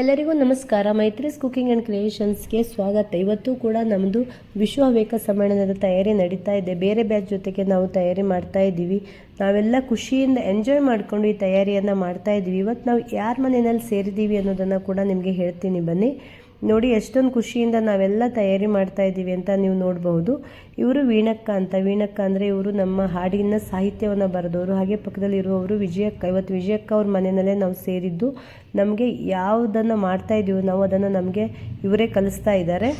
ಎಲ್ಲರಿಗೂ ನಮಸ್ಕಾರ. ಮೈತ್ರಿಸ್ cooking and ಕ್ರಿಯೇಷನ್ಸ್ಗೆ ಸ್ವಾಗತ. ಇವತ್ತು ಕೂಡ ನಮ್ಮದು ವಿಶ್ವ ಹವ್ಯಕ ಸಮ್ಮೇಳನದ ತಯಾರಿ ನಡೀತಾ ಇದೆ. ಬೇರೆ ಬ್ಯಾಚ್ ಜೊತೆಗೆ ನಾವು ತಯಾರಿ ಮಾಡ್ತಾ ಇದ್ದೀವಿ. ನಾವೆಲ್ಲ ಖುಷಿಯಿಂದ ಎಂಜಾಯ್ ಮಾಡಿಕೊಂಡು ಈ ತಯಾರಿಯನ್ನು ಮಾಡ್ತಾ ಇದ್ದೀವಿ. ಇವತ್ತು ನಾವು ಯಾರ ಮನೆಯಲ್ಲಿ ಸೇರಿದ್ದೀವಿ ಅನ್ನೋದನ್ನು ಕೂಡ ನಿಮಗೆ ಹೇಳ್ತೀನಿ. ಬನ್ನಿ. ನೋಡಿ ಎಷ್ಟೊಂದು ಖುಷಿಯಿಂದ ನಾವೆಲ್ಲ ತಯಾರಿ ಮಾಡ್ತಾ ಇದ್ದೀವಿ ಅಂತ ನೀವು ನೋಡಬಹುದು ಇವರು ವೀಣಕ್ಕ ಅಂತ ವೀಣಕ್ಕ ಅಂದರೆ ಇವರು ನಮ್ಮ ಹಾಡಿನ ಸಾಹಿತ್ಯವನ್ನು ಬರೆದವರು ಹಾಗೆ ಪಕ್ಕದಲ್ಲಿ ಇರುವವರು ವಿಜಯಕ್ಕ ಇವತ್ತು ವಿಜಯಕ್ಕ ಅವ್ರ ಮನೆಯಲ್ಲೇ ನಾವು ಸೇರಿದ್ದು ನಮಗೆ ಯಾವುದನ್ನು ಮಾಡ್ತಾ ಇದ್ದೀವಿ ನಾವು ಅದನ್ನು ನಮಗೆ ಇವರೇ ಕಲಿಸ್ತಾ ಇದ್ದಾರೆ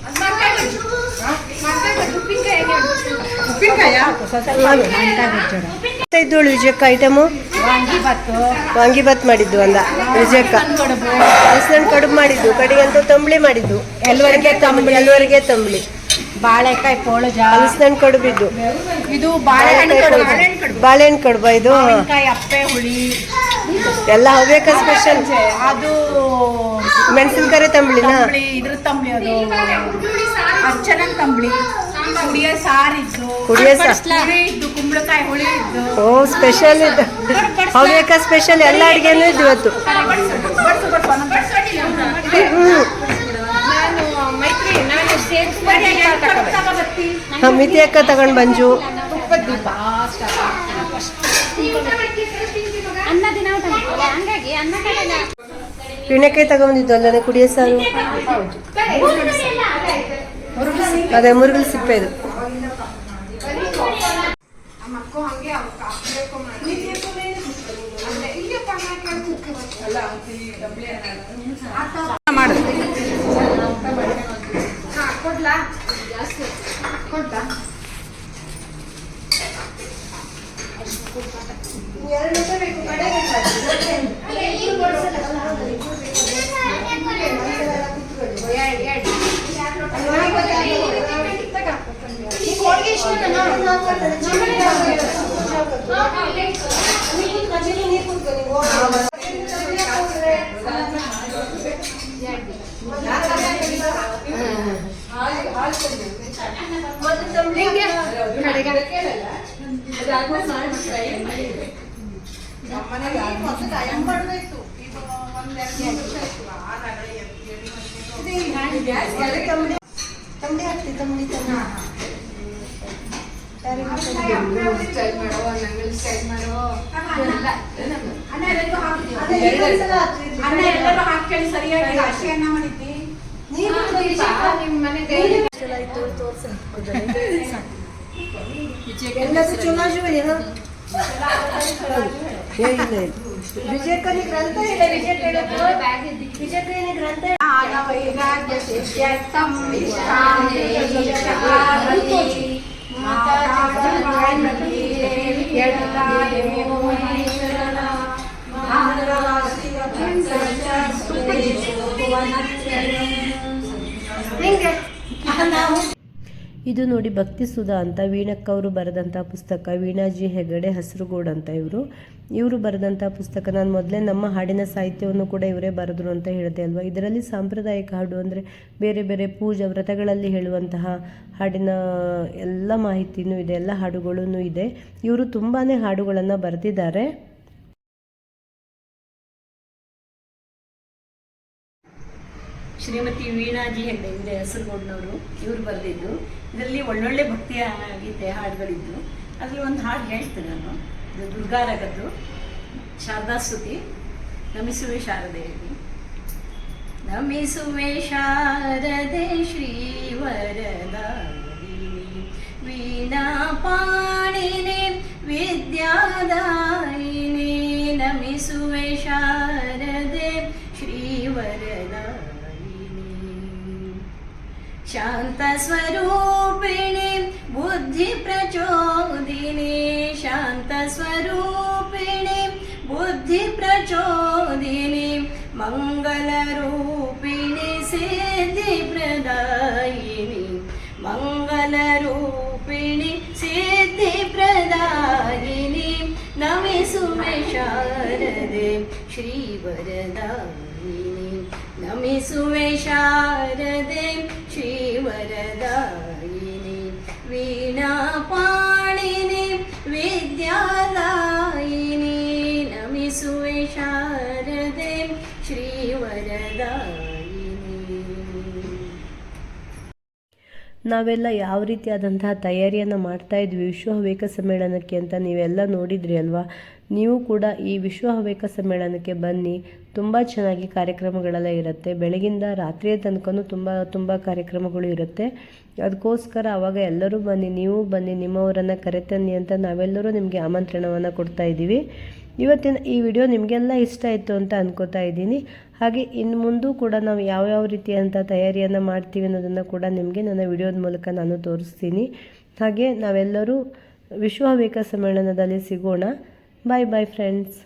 ಇದ್ದೋಳು ವಿಜಯಕ್ಕ ಐಟಮು ವಾಂಗಿಬಾತು. ಮಾಡಿದ್ದು ಅಂದ. ವಿಜಯಕ್ಕ ಕಡುಬು ಹಲಸಿನ ಕಡುಬು ಮಾಡಿದ್ದು ಕಡೆಗಂತೂ ತಂಬಳಿ ಮಾಡಿದ್ದು. ಎಲ್ಲವರಿಗೆ ತಂಬಳಿ ಎಲ್ಲವರಿಗೆ ತಂಬಳಿ. ಬಾಳೆಕಾಯಿ ಪೋಳಜ ಹಲಸಿನ ಕಡುಬಿದ್ದು ಇದು. ಬಾಳೆಹಣ್ಣು ಕಡುಬು. ಬಾಳೆಹಣ್ಣು ಕಡುಬ ಇದು. ಅಪ್ಪೆ ಹುಳಿ. ಎಲ್ಲ ಹವ್ಯಕ ಸ್ಪೆಷಲ್. ಅದು ಮೆಣಸಿನಕಾಯಿ ತಂಬಳಿನ? ತಂಬಳಿ ಇದ್ರ ತಂಬಳಿ ಅದು. ಅರ್ಚನ ತಂಬಳಿ. ಕುಡಿಯೋ ಸಾರಿದ್ದು ಕುಡಿಯೋ ಸಾರ್. ಹುಳಿ ಇದ್ದು ಕುಂಬಳಕಾಯಿ ಹುಳಿ ಇದ್ದು ಓ ಸ್ಪೆಷಲ್ ಇದು ಹವ್ಯಕ ಸ್ಪೆಷಲ್ ಎಲ್ಲ ಅಡುಗೆನೂ ಇದ್ದು ಇವತ್ತು. ಹಾ, ಮಿತಿ ಅಕ್ಕ ತಗೊಂಡ್ ಬಂಜು ತುಪ್ಪದ ದೀಪ ಅನ್ನದ ದಿನ ಊಟ ಮಾಡ್ತೀವಲ್ಲ ಹಂಗಾಗಿ ಅನ್ನ ಕಡೆಲ್ಲ ತಗೊಂಬಂದಿದ್ದು ಅಲ್ಲನೆ ಕುಡಿಯೋ ಸಾರು ಅದೇ ಮುರುಗಲ್ ಸಿಪ್ಪೆ ಇದು ಅನ್ನ ಎಲ್ಲರೂ ಹಾಕ್ಕೊಳ್ಳಿ ಸರಿಯಾಗಿ ರಾಶಿ ಅನ್ನ ಮಾಡಿದ್ದಿ ಎಲ್ಲದೂ ಚಲೋ ಜೀವನ ವಿಜಯಕ್ಕನಿ ಗ್ರಂಥ ಇದೆ ವಿಜಯಕ್ಕನಿ ಗ್ರಂಥ ಇದು ನೋಡಿ ಭಕ್ತಿ ಸುಧಾ ಅಂತ ವೀಣಕ್ಕ ಅವರು ಬರೆದಂಥ ಪುಸ್ತಕ, ವೀಣಾಜಿ ಹೆಗಡೆ, ಹಸಿರುಗೋಡ್ ಅಂತ ಇವರು. ಇವರು ಬರೆದಂಥ ಪುಸ್ತಕ, ನಾನು ಮೊದಲೇ ನಮ್ಮ ಹಾಡಿನ ಸಾಹಿತ್ಯವನ್ನು ಕೂಡ ಇವರೇ ಬರೆದ್ರು ಅಂತ ಹೇಳಿದೆ ಅಲ್ವಾ? ಇದರಲ್ಲಿ ಸಾಂಪ್ರದಾಯಿಕ ಹಾಡು ಅಂದರೆ ಬೇರೆ ಬೇರೆ ಪೂಜಾ ವ್ರತಗಳಲ್ಲಿ ಹೇಳುವಂತಹ ಹಾಡಿನ ಎಲ್ಲ ಮಾಹಿತಿನೂ ಇದೆ, ಎಲ್ಲ ಹಾಡುಗಳೂ ಇದೆ. ಇವರು ತುಂಬಾ ಹಾಡುಗಳನ್ನು ಬರೆದಿದ್ದಾರೆ. ಶ್ರೀಮತಿ ವೀಣಾಜಿ ಹೆಗ್ಡೆ ಹೆಸರು ಹೆಸರುಗೊಂಡವರು. ಇವರು ಬರೆದಿದ್ದು. ಇದರಲ್ಲಿ ಒಳ್ಳೊಳ್ಳೆ ಭಕ್ತಿಯ ಗೀತೆ, ಹಾಡುಗಳಿದ್ದು. ಅದರಲ್ಲಿ ಒಂದು ಹಾಡು ಹೇಳ್ತೇನೆ ನಾನು. ಇದು ದುರ್ಗಾರಗದ್ದು ಶಾರದಾಸ್ತುತಿ ನಮಿಸುವೆ ಶಾರದೆಯಲ್ಲಿ ನಮಿಸುವೆ ಶಾರದೆ ಶ್ರೀವರದಾಯಿನಿ ವೀಣಾ ಪಾಣಿನಿ, ವಿದ್ಯಾದಾಯಿನಿ. ನಮಿಸುವೆ ಶಾರದೆ ಶ್ರೀವರದಾಯಿನಿ शान्तस्वरूपिणि बुद्धिप्रचोदिनि शान्तस्वरूपिणि बुद्धिप्रचोदिनि मङ्गलरूपिणि सिद्धिप्रदायिनि मङ्गलरूपिणि सिद्धिप्र ನಮಿಸುವೆ ಶಾರದೆ ಶ್ರೀವರದಾಯಿನಿ ನಮಿಸುವೆ ಶಾರದೆ ಶ್ರೀವರದಾಯಿನಿ ವೀಣಾ ನಾವೆಲ್ಲ ಯಾವ ರೀತಿಯಾದಂತಹ ತಯಾರಿಯನ್ನು ಮಾಡ್ತಾ ಇದ್ವಿ ವಿಶ್ವ ಹವ್ಯಕ ಸಮ್ಮೇಳನಕ್ಕೆ ಅಂತ ನೀವೆಲ್ಲ ನೋಡಿದ್ರಿ ಅಲ್ವಾ? ನೀವು ಕೂಡ ಈ ವಿಶ್ವ ಹವ್ಯಕ ಸಮ್ಮೇಳನಕ್ಕೆ ಬನ್ನಿ ತುಂಬ ಚೆನ್ನಾಗಿ ಕಾರ್ಯಕ್ರಮಗಳೆಲ್ಲ ಇರುತ್ತೆ. ಬೆಳಗಿಂದ ರಾತ್ರಿಯ ತನಕನೂ ತುಂಬ ತುಂಬ ಕಾರ್ಯಕ್ರಮಗಳು ಇರುತ್ತೆ. ಅದಕ್ಕೋಸ್ಕರ ಅವಾಗ ಎಲ್ಲರೂ ಬನ್ನಿ, ನೀವು ಬನ್ನಿ, ನಿಮ್ಮವರನ್ನು ಕರೆತನ್ನಿ ಅಂತ ನಾವೆಲ್ಲರೂ ನಿಮಗೆ ಆಮಂತ್ರಣವನ್ನು ಕೊಡ್ತಾ ಇದ್ದೀವಿ. ಇವತ್ತಿನ ಈ ವಿಡಿಯೋ ನಿಮಗೆಲ್ಲ ಇಷ್ಟ ಆಯಿತು ಅಂತ ಅಂದ್ಕೋತಾ ಇದ್ದೀನಿ. ಹಾಗೆ ಇನ್ನು ಮುಂದೂ ಕೂಡ ನಾವು ಯಾವ್ಯಾವ ರೀತಿಯಂಥ ತಯಾರಿಯನ್ನು ಮಾಡ್ತೀವಿ ಅನ್ನೋದನ್ನು ಕೂಡ ನಿಮಗೆ ನನ್ನ ವಿಡಿಯೋದ ಮೂಲಕ ನಾನು ತೋರಿಸ್ತೀನಿ. ಹಾಗೆ ನಾವೆಲ್ಲರೂ ವಿಶ್ವ ಹವ್ಯಕ ಸಮ್ಮೇಳನದಲ್ಲಿ ಸಿಗೋಣ. ಬಾಯ್ ಬಾಯ್ ಫ್ರೆಂಡ್ಸ್